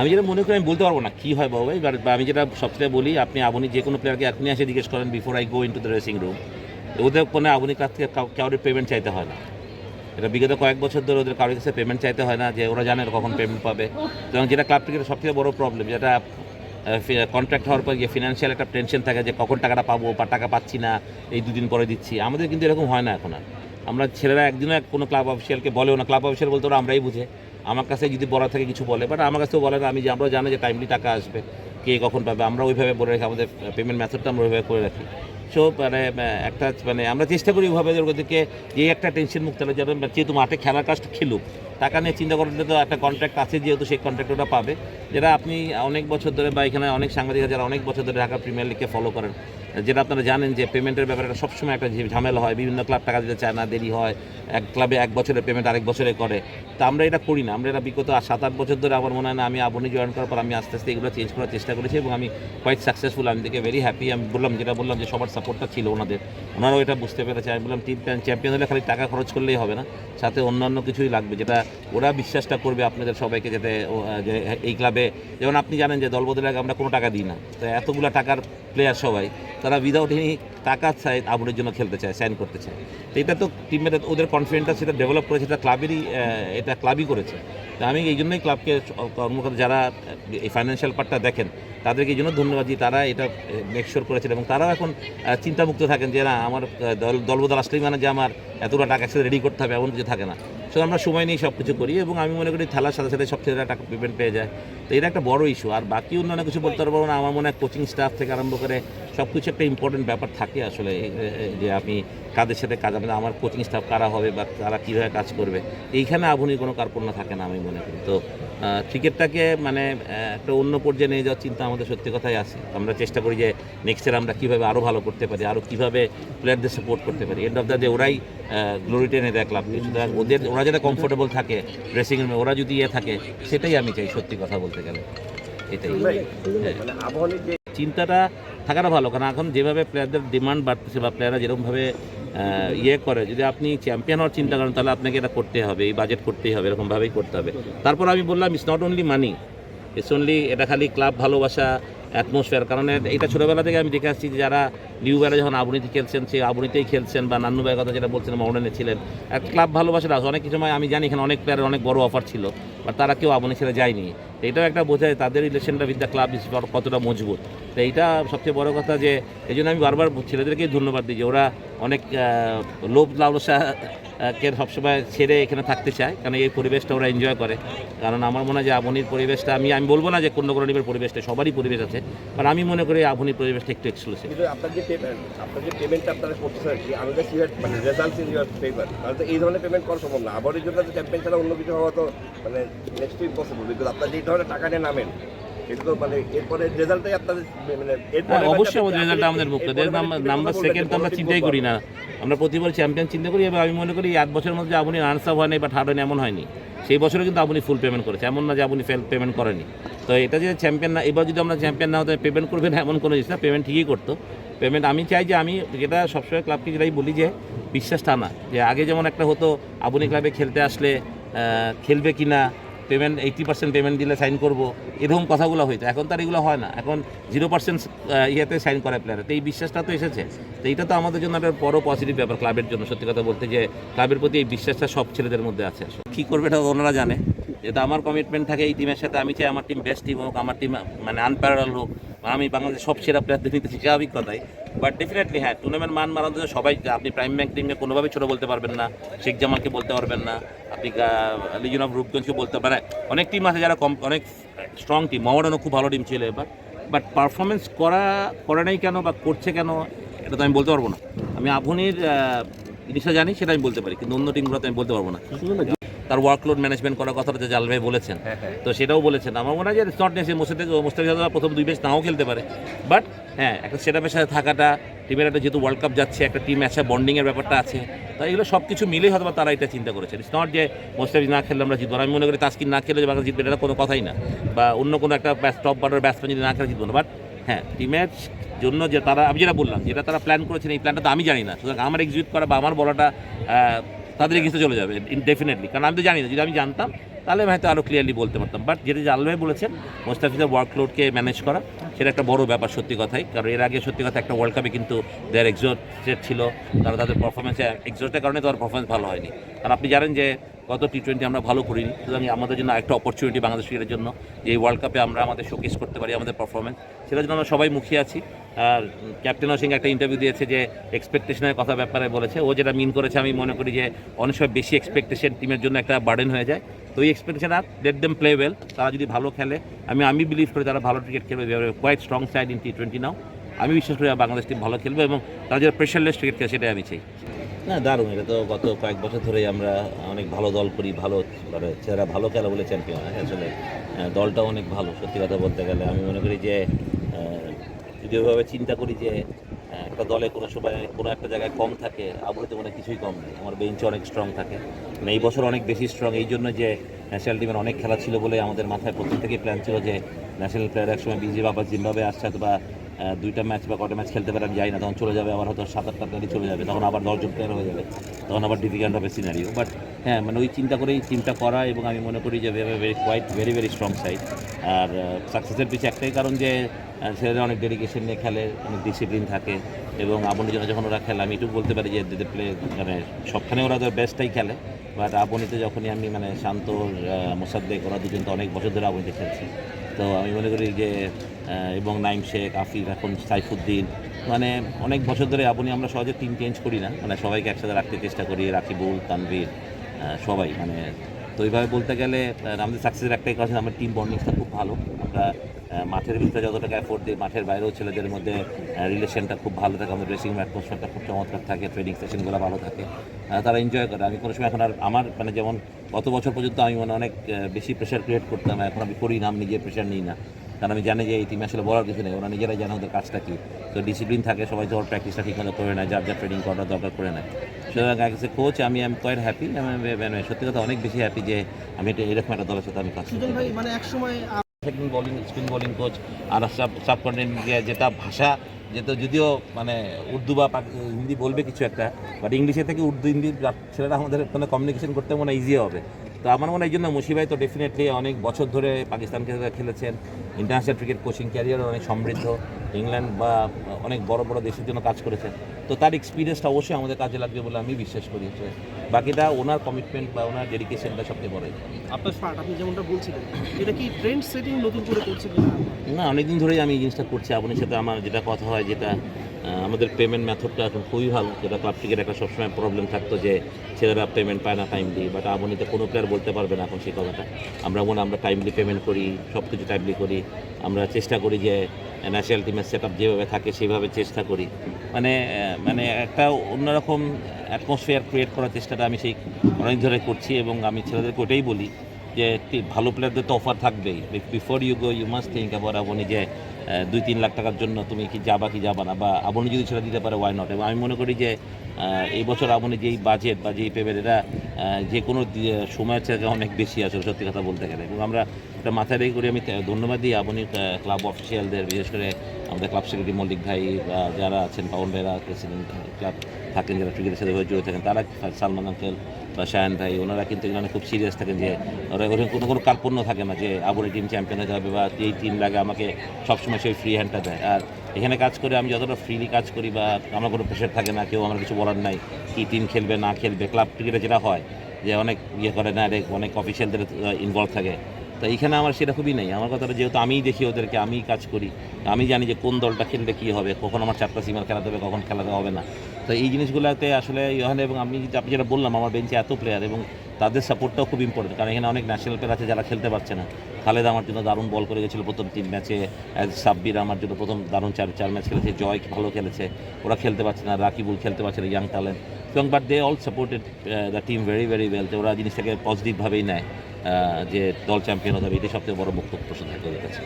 আমি যেটা মনে করি, আমি বলতে পারব না কী হয় বাবু ভাই বা- আমি যেটা সবচেয়ে বলি, আপনি আপনি যে কোনো প্লেয়ারকে আপনি এসে জিজ্ঞেস করেন before I go into the dressing room ওদের কোনো আপনি কাছ থেকে কাউ- কাউরের পেমেন্ট চাইতে হয় না। এটা বিগত কয়েক বছর ধরে ওদের কারোর কাছে পেমেন্ট চাইতে হয় না, যে ওরা জানে কখন পেমেন্ট পাবে। এবং যেটা ক্লাব ক্রিকেটের সবথেকে বড় প্রবলেম যেটা কন্ট্রাক্ট হওয়ার পর যে ফিনান্সিয়াল একটা টেনশন থাকে যে কখন টাকাটা পাবো বা টাকা পাচ্ছি না, এই দুদিন পরে দিচ্ছি, আমাদের কিন্তু এরকম হয় না এখন আর। আমরা ছেলেরা একদিনও এক কোনো ক্লাব অফিসিয়ালকে বলেও না ক্লাব অফিসিয়াল বলতে ওরা আমরাই বুঝে। আমার কাছে যদি বলা থাকে কিছু বলে বাট আমার কাছেও বলে না, আমি যে আমরা জানি যে টাইমলি টাকা আসবে, কে কখন পাবে, আমরা ওইভাবে বলে রাখি, আমাদের পেমেন্ট মেথডটা আমরা ওইভাবে করে রাখি। সো মানে একটা মানে আমরা চেষ্টা করি ওইভাবে ওদেরকে যে একটা টেনশন মুক্ত হলে যেন যেহেতু মাঠে খেলার কাজটা খেলুক, টাকা নিয়ে চিন্তা করলে তো একটা কন্ট্রাক্ট আছে যেহেতু সেই কন্ট্রাক্ট ওটা পাবে। যেটা আপনি অনেক বছর ধরে বা এখানে অনেক সাংবাদিক যারা অনেক বছর ধরে ঢাকা প্রিমিয়ার লিগকে ফলো করেন যেটা আপনারা জানেন যে পেমেন্টের ব্যাপারে সবসময় একটা ঝামেলা হয়। বিভিন্ন ক্লাব টাকা দিতে চায় না, দেরি হয়। এক ক্লাবে এক বছরের পেমেন্ট আরেক বছরে করে। তা আমরা এটা করি না। আমরা এটা বিগত সাত আট বছর ধরে আমার মনে হয় না আমি আপনি জয়েন করার পর আমি আস্তে আস্তে এগুলো চেঞ্জ করার চেষ্টা করেছি এবং আমি কোয়াইট সাকসেসফুল আমি দেখে ভেরি হ্যাপি আমি বললাম, যেটা বললাম যে সবার সাপোর্টটা ছিল ওনাদের। ওনারাও এটা বুঝতে পেরেছে। আমি বললাম, টিম চ্যাম্পিয়ন হলে খালি টাকা খরচ করলেই হবে না। সাথে অন্যান্য কিছুই লাগবে। যেটা ওরা বিশ্বাসটা করবে আপনাদের সবাইকে যাতে এই ক্লাবে যেমন আপনি জানেন যে দলবদলের আগে আমরা কোনো টাকা দিই না। তো এতগুলো টাকার প্লেয়ার সবাই। তারা উইদাউট এনি টাকা চায় আবুরের জন্য খেলতে চায় সাইন করতে চায়। তো এটা তো টিমের ওদের কনফিডেন্টটা সেটা ডেভেলপ করেছে, এটা ক্লাবেরই এটা ক্লাবই করেছে। তো আমি এই জন্যই ক্লাবকে কর্মকর্তা যারা এই ফাইন্যান্সিয়াল পার্টটা দেখেন, তাদেরকে এই জন্য ধন্যবাদ যে তারা এটা মেকশোর করেছেন এবং তারাও এখন চিন্তামুক্ত থাকেন যে না, আমার দল, দলবদল আসলেই মানে যে আমার এতটা টাকা একসাথে রেডি করতে হবে, এমন কিছু থাকে না। সো আমরা সময় নিয়ে সব কিছু করি এবং আমি মনে করি থালার সাথে সাথে সব ছেলেরা টাকা পেমেন্ট পেয়ে যায়। তো এটা একটা বড় ইস্যু আর বাকি অন্যান্য কিছু বলতে পারব না। আমার মনে হয় কোচিং স্টাফ থেকে আরম্ভ করে সব কিছু একটা ইম্পর্টেন্ট ব্যাপার থাকে আসলে যে আমি কাদের সাথে কাজ মানে আমার কোচিং স্টাফ কারা হবে বা তারা কীভাবে কাজ করবে। এইখানে আধুনিক কোনো কার্পণ্য থাকে না আমি মনে করি। তো ক্রিকেটটাকে মানে একটা অন্য পর্যায়ে নিয়ে যাওয়ার চিন্তা আমাদের সত্যি কথাই আছে। আমরা চেষ্টা করি যে নেক্সট ইয়ার আমরা কীভাবে আরও ভালো করতে পারি আরও কীভাবে প্লেয়ারদের সাপোর্ট করতে পারি। এন্ড অফ দ্য ডে ওরাই গ্লোরি টেনে দেয় ক্লাবকে সুতরাং ওদের ওরা যেটা কমফোর্টেবল থাকে ড্রেসিং রুমে ওরা যদি ইয়ে থাকে সেটাই আমি চাই সত্যি কথা বলতে গেলে। এটাই। হ্যাঁ। মানে চিন্তাটা থাকাটা ভালো, কারণ এখন যেভাবে প্লেয়ারদের ডিমান্ড বাড়তেছে বা প্লেয়াররা যেরকমভাবে ইয়ে করে, যদি আপনি চ্যাম্পিয়ন হওয়ার চিন্তা করেন, তাহলে আপনাকে এটা করতে হবে, এই বাজেট করতেই হবে, এরকমভাবেই করতে হবে। তারপর আমি বললাম it's not only money it's only এটা খালি ক্লাব ভালোবাসা অ্যাটমসফিয়ার কারণ এটা ছোটোবেলা থেকে আমি দেখে আসছি যে যারা নিউ বেলা যখন আবুনিতে খেলছেন সে আবুনিতেই খেলছেন, বা নান্নু ভাইয়ের কথা যেটা বলছেন মডার্নে ছিলেন, এক ক্লাব ভালোবাসাটা আছে অনেক সময় আমি জানি এখানে অনেক প্লেয়ারের অনেক বড় অফার ছিল বা তারা কেউ আবুনি ছেড়ে যায়নি। এটাও একটা বোঝায় তাদের রিলেশনটা উইথ দ্য ক্লাব কতটা মজবুত। তো এইটা সবচেয়ে বড় কথা যে এই জন্য আমি বারবার ছেলেদেরকেই ধন্যবাদ দিই যে ওরা অনেক লোভ লালসা কে সবসময় ছেড়ে এখানে থাকতে চায়, কারণ এই পরিবেশটা ওরা এনজয় করে। কারণ আমার মনে হয় যে আবনির পরিবেশটা, আমি আমি বলব না যে কোন কোনো নিবের পরিবেশটা, সবারই পরিবেশ আছে কারণ আমি মনে করি আবনির পরিবেশটা একটু এক্সক্লুসিভ পেমেন্ট আপনার যে পেমেন্টটা আপনারা করতেছেন কি আমি ইউ মানে রেজাল্ট ইন ইউর ফেভার তাহলে তো এই ধরনের পেমেন্ট করা সম্ভব না। আবারের জন্য তো চ্যাম্পিয়ন ছাড়া অন্য কিছু হওয়া তো মানে নেক্সট ইম্পসিবল বিকজ আপনার যে ধরনের টাকা নিয়ে নামেন এটা মানে এরপরে রেজাল্টটাই আপনাদের মানে এরপরে হ্যাঁ, অবশ্যই আমাদের রেজাল্ট নাম্বার সেকেন্ড তো আমরা চিন্তাই করি না। আমরা প্রতিবার চ্যাম্পিয়ন চিন্তা করি এবং আমি মনে করি এই এক বছরের মধ্যে আপনি রানস আপ হয়নি বা থার্ড হয়নি এমন হয়নি। সেই বছরে কিন্তু আপনি ফুল পেমেন্ট করেছে এমন না যে আপনি ফেল পেমেন্ট করেনি তো এটা যে চ্যাম্পিয়ন না এবার যদি আমরা চ্যাম্পিয়ন না হতে পেমেন্ট করবেন এমন কোনো জিনিস না। পেমেন্ট ঠিকই করতো। পেমেন্ট আমি চাই যে আমি যেটা সবসময় ক্লাবকে যেটাই বলি যে বিশ্বাস টানা যে আগে যেমন একটা হতো আবুনি ক্লাবে খেলতে আসলে খেলবে কি না পেমেন্ট এইটি পার্সেন্ট পেমেন্ট দিলে সাইন করব এরকম কথাগুলো হইতো। এখন তো আর এগুলো হয় না। এখন জিরো পার্সেন্ট ইয়েতে সাইন করে প্লেয়ার তো এই বিশ্বাসটা তো এসেছে। তো এইটা তো আমাদের জন্য একটা বড় পজিটিভ ব্যাপার ক্লাবের জন্য সত্যি কথা বলতে যে ক্লাবের প্রতি এই বিশ্বাসটা সব ছেলেদের মধ্যে আছে কী করবে এটা ওনারা জানে। যেটা আমার কমিটমেন্ট থাকে এই টিমের সাথে। আমি চাই আমার টিম বেস্ট টিম হোক আমার টিম মানে আনপ্যারাল হোক। আমি বাংলাদেশের সব সেরা প্লেয়ারদের নিতেছি স্বাভাবিক কথাই বাট ডেফিনেটলি হ্যাঁ টুর্নামেন্ট মান জন্য সবাই, আপনি প্রাইম ব্যাংক টিমকে কোনোভাবেই ছোটো বলতে পারবেন না, শেখ জামালকে বলতে পারবেন না, আপনি লিজন অফ রূপগঞ্জকে বলতে পারেন অনেক টিম আছে যারা কম, অনেক স্ট্রং টিম মহারানও খুব ভালো টিম ছিল এবার। বাট পারফরমেন্স করা, করে নাই কেন বা করছে কেন, এটা তো আমি বলতে পারব না। আমি আভনির জিনিসটা জানি, সেটা আমি বলতে পারি, কিন্তু অন্য টিমগুলো তো আমি বলতে পারব না। তার ওয়ার্কলোড ম্যানেজমেন্ট করার কথাটা যে জাল ভাই বলেছেন। হ্যাঁ, হ্যাঁ। তো সেটাও বলেছেন। আমার মনে হয় যে নট নেসে মোস্তাফিজ মোস্তাফিজা প্রথম দুই ম্যাচ নাও খেলতে পারে। বাট হ্যাঁ একটা সেটআপের সাথে থাকাটা টিমের একটা যেহেতু ওয়ার্ল্ড কাপ যাচ্ছে একটা টিম আছে বন্ডিংয়ের ব্যাপারটা আছে তাই এগুলো সব কিছু মিলেই হয়তো বা তারা এটা চিন্তা করেছে। ইটস নট যে মোস্তাফিজ না খেললে আমরা জিতবো না। আমি মনে করি তাস্কিন না খেলে যে বাংলাদেশ জিতবে এটা কোনো কথাই না। বা অন্য কোনো একটা টপ বার্ডার ব্যাটসম্যান যদি না খেলে জিতবো না। বাট হ্যাঁ টিমের জন্য যে তারা আমি যেটা বললাম যেটা তারা প্ল্যান করেছেন এই প্ল্যানটা তো আমি জানি না। সুতরাং আমার এক্সিকিউট করা বা আমার বলাটা তাদের এগিয়ে চলে যাবে ডেফিনেটলি কারণ আমি তো জানি না, যদি আমি জানতাম, তাহলে আমি হয়তো আরও ক্লিয়ারলি বলতে পারতাম। বাট যেটা আল্লাহ বলেছেন, মোস্তাফিজের ওয়ার্কলোডকে ম্যানেজ করা, সেটা একটা বড় ব্যাপার সত্যি কথাই। কারণ এর আগে সত্যি কথা একটা ওয়ার্ল্ড কাপে কিন্তু দেয়ার এক্সোটেড ছিল, তারা তাদের পারফরমেন্সে এক্সোটের কারণে তার পারফরমেন্স ভালো হয়নি। আর আপনি জানেন যে গত টি টোয়েন্টি আমরা ভালো করিনি। সুতরাং আমাদের জন্য একটা অপরচুনিটি বাংলাদেশ ক্রিকেটের জন্য এই ওয়ার্ল্ড কাপে আমরা আমাদের শোকেস করতে পারি আমাদের পারফরমেন্স সেটার জন্য আমরা সবাই মুখিয়ে আছি। আর ক্যাপ্টেন সিং একটা ইন্টারভিউ দিয়েছে যে এক্সপেকটেশনের কথা ব্যাপারে বলেছে। ও যেটা মিন করেছে, আমি মনে করি যে অনেক সময় বেশি এক্সপেকটেশন টিমের জন্য একটা বার্ডেন হয়ে যায়। তো এই এক্সপেকটেশন আর লেট দেম প্লে ওয়েল তারা যদি ভালো খেলে, আমি আমি বিলিভ করি তারা ভালো ক্রিকেট খেলবে। Quite strong side in T twenty now আমি বিশ্বাস করি বাংলাদেশ টিম ভালো খেলবে এবং তারা যেটা প্রেশারলেস ক্রিকেট খেলে, সেটাই আমি চাই। না দারুণ। এটা তো গত কয়েক বছর ধরেই আমরা অনেক ভালো দল করি ভালো মানে ছেলেরা ভালো খেলা বলে চ্যাম্পিয়ন আসলে আহ, দলটাও অনেক ভালো সত্যি কথা বলতে গেলে। আমি মনে করি যে যদি ওইভাবে চিন্তা করি যে একটা দলে কোনো সময় কোনো একটা জায়গায় কম থাকে আবুতে মনে কিছুই কম নেই। আমার বেঞ্চে অনেক স্ট্রং থাকে। মানে এই বছর অনেক বেশি স্ট্রং এই জন্য যে ন্যাশনাল টিমের অনেক খেলা ছিল বলে আমাদের মাথায় প্রথম থেকেই প্ল্যান ছিল যে ন্যাশনাল প্লেয়ার একসময় বিজে বাবা জিম্বাবে আসছে অথবা দুইটা ম্যাচ বা কটা ম্যাচ খেলতে পারে আমি যাই না, তখন চলে যাবে, আবার হয়তো সাত আটটা গাড়ি চলে যাবে, তখন আবার দশজন প্লেয়ার হয়ে যাবে, তখন আবার ডিফিকাল্ট হবে সিনারিও বাট হ্যাঁ মানে ওই চিন্তা করেই টিমটা করা এবং আমি মনে করি যে very quite very very strong side আর সাকসেসের পিছিয়ে একটাই কারণ যে ছেলেরা অনেক ডেডিকেশন নিয়ে খেলে, অনেক ডিসিপ্লিন থাকে এবং আপনি জন্য যখন ওরা খেলে, আমি এটুকু বলতে পারি যে প্লে মানে সবখানে ওরা ওদের বেস্টটাই খেলে বাট আবনিতে যখনই আমি মানে শান্ত মোসাদ্দেক, ওরা দুজন তো অনেক বছর ধরে আবনিতে খেলছি। তো আমি মনে করি যে এবং নাইম শেখ আফিফ এখন সাইফুদ্দিন। মানে অনেক বছর ধরে আপনি, আমরা সহজে টিম চেঞ্জ করি না। মানে সবাইকে একসাথে রাখতে চেষ্টা করি, রাকিবুল, তানভীর সবাই। মানে তো এইভাবে বলতে গেলে আমাদের সাকসেসের একটাই কারণ আমার টিম বন্ডিংসটা খুব ভালো। আমরা মাঠের ভিতরে যত টাকা এফোর্ট দিই, মাঠের বাইরেও ছেলেদের মধ্যে রিলেশনটা খুব ভালো থাকে, আমাদের ড্রেসিং অ্যাটমসফিয়ারটা খুব চমৎকার থাকে ট্রেনিং সেশনগুলো ভালো থাকে। তারা এনজয় করে। আমি কোনো সময় এখন আর, আমার মানে যেমন গত বছর পর্যন্ত আমি মানে অনেক বেশি প্রেশার ক্রিয়েট করতাম, এখন আমি করি না, আমি নিজের প্রেশার নিই না। কারণ আমি জানি যে এই টিমে আসলে বলার কিছু নেই। ওরা নিজেরাই জানে ওদের কাজটা কী। তো ডিসিপ্লিন থাকে সবাই তো ওর প্র্যাকটিসটা ঠিকমতো করে নেয় যার যা ট্রেনিং করার দরকার করে নেয়। সুতরাং অ্যাজ এ কোচ আমি আমি এম কোয়াইট হ্যাপি আমি মানে সত্যি কথা অনেক বেশি হ্যাপি যে আমি এটা এরকম একটা দলের সাথে আমি কাজ করতে পারি মানে একসময় second bowling spin bowling coach আর সাব সাবকন্টিনেন্ট যেটা ভাষা যেটা যদিও মানে উর্দু বা হিন্দি বলবে কিছু একটা বাট ইংলিশে থেকে উর্দু হিন্দি যা- ছেলেরা আমাদের মানে কমিউনিকেশন করতে মনে ইজি হবে। তো আমার মনে হয় এই জন্য মুশিবাই তো ডেফিনেটলি অনেক বছর ধরে পাকিস্তানকে খেলেছেন। ইন্টারন্যাশনাল ক্রিকেট কোচিং ক্যারিয়ার অনেক সমৃদ্ধ। ইংল্যান্ড বা অনেক বড় বড় দেশের জন্য কাজ করেছেন। তো তার এক্সপিরিয়েন্সটা অবশ্যই আমাদের কাজে লাগবে বলে আমি বিশ্বাস করি। যে বাকিটা ওনার কমিটমেন্ট বা ওনার ডেডিকেশনটা সবচেয়ে বড়। আপনার স্মার্ট আপনি যেমনটা বলছিলেন এটা কি ট্রেন্ড সেটিং নতুন করে করছে না অনেকদিন ধরেই আমি এই জিনিসটা করছি। আপনার সাথে আমার যেটা কথা হয় যেটা আমাদের পেমেন্ট মেথডটা এখন খুবই ভালো। যেটা ক্লাব ক্রিকেট একটা সবসময় প্রবলেম থাকতো যে ছেলেরা পেমেন্ট পায় না টাইমলি বাট আমনিতে কোনো প্লেয়ার বলতে পারবে না এখন সেই কথাটা। আমরা মনে আমরা টাইমলি পেমেন্ট করি সব কিছু টাইমলি করি। আমরা চেষ্টা করি যে ন্যাশনাল টিমের সেট আপ যেভাবে থাকে সেইভাবে চেষ্টা করি। মানে মানে একটা অন্যরকম অ্যাটমসফিয়ার ক্রিয়েট করার চেষ্টাটা আমি সেই অনেক ধরে করছি এবং আমি ছেলেদেরকে ওটাই বলি যে ভালো প্লেয়ারদের তো অফার থাকবেই। Before you go you must think আবার আপনি যে দুই তিন লাখ টাকার জন্য তুমি কি যাবা কি যাবা না? বা আপনি যদি সেটা দিতে পারে ওয়াই নট এবং আমি মনে করি যে এই বছর আপনি যেই বাজেট বা যেই পেমেন্ট এটা যে কোনো সময়ের থেকে অনেক বেশি আসলে সত্যি কথা বলতে গেলে। এবং আমরা এটা মাথায় রেখে করি, আমি ধন্যবাদ দিই আপনি ক্লাব অফিসিয়ালদের বিশেষ করে আমাদের ক্লাব সেক্রেটারি মল্লিক ভাই যারা আছেন পাবন ভাইরা প্রেসিডেন্ট ক্লাব থাকেন, যারা ক্রিকেটের সাথে জড়িত থাকেন, তারা সালমান আঙ্কেল বা শায়ান ভাই, ওনারা কিন্তু এখানে খুব সিরিয়াস থাকেন যে ওরা ওরকম কোনো কোনো কার্পণ্য থাকে না যে আবুরি টিম চ্যাম্পিয়ন হতে হবে বা এই টিম লাগে আমাকে সবসময় সেই ফ্রি হ্যান্ডটা দেয়। আর এখানে কাজ করে আমি যতটা ফ্রিলি কাজ করি বা আমার কোনো প্রেশার থাকে না, কেউ আমার কিছু বলার নাই, কি টিম খেলবে, না খেলবে ক্লাব ক্রিকেটে যেটা হয় যে অনেক ইয়ে করে না অনেক অফিসিয়ালদের ইনভলভ থাকে। তো এইখানে আমার সেটা খুবই নেই। আমার কথাটা যেহেতু আমিই দেখি ওদেরকে, আমিই কাজ করি আমি জানি যে কোন দলটা খেললে কী হবে, কখন আমার চারটা সিমার খেলাতে হবে, কখন খেলাতে হবে না। তো এই জিনিসগুলোতে আসলে ইয়ে হয় না এবং আমি আপনি যেটা বললাম, আমার বেঞ্চে এত প্লেয়ার এবং তাদের সাপোর্টটাও খুব ইম্পর্টেন্ট কারণ এখানে অনেক ন্যাশনাল প্লেয়ার আছে যারা খেলতে পারছে না। খালেদ আমার জন্য দারুণ বল করে গেছিল প্রথম তিন ম্যাচে সাব্বির আমার জন্য প্রথম দারুণ চার চার ম্যাচ খেলেছে, জয় ভালো খেলেছে, ওরা খেলতে পারছে না, রাকিবুল খেলতে পারছে না ইয়াং ট্যালেন্ট এবং but they all supported the team very very well ওরা জিনিসটাকে পজিটিভভাবেই নেয়। যে দল চ্যাম্পিয়ন হবে এটাই সবথেকে বড় বক্তব্য প্রশ্ন থাকবে কাছে।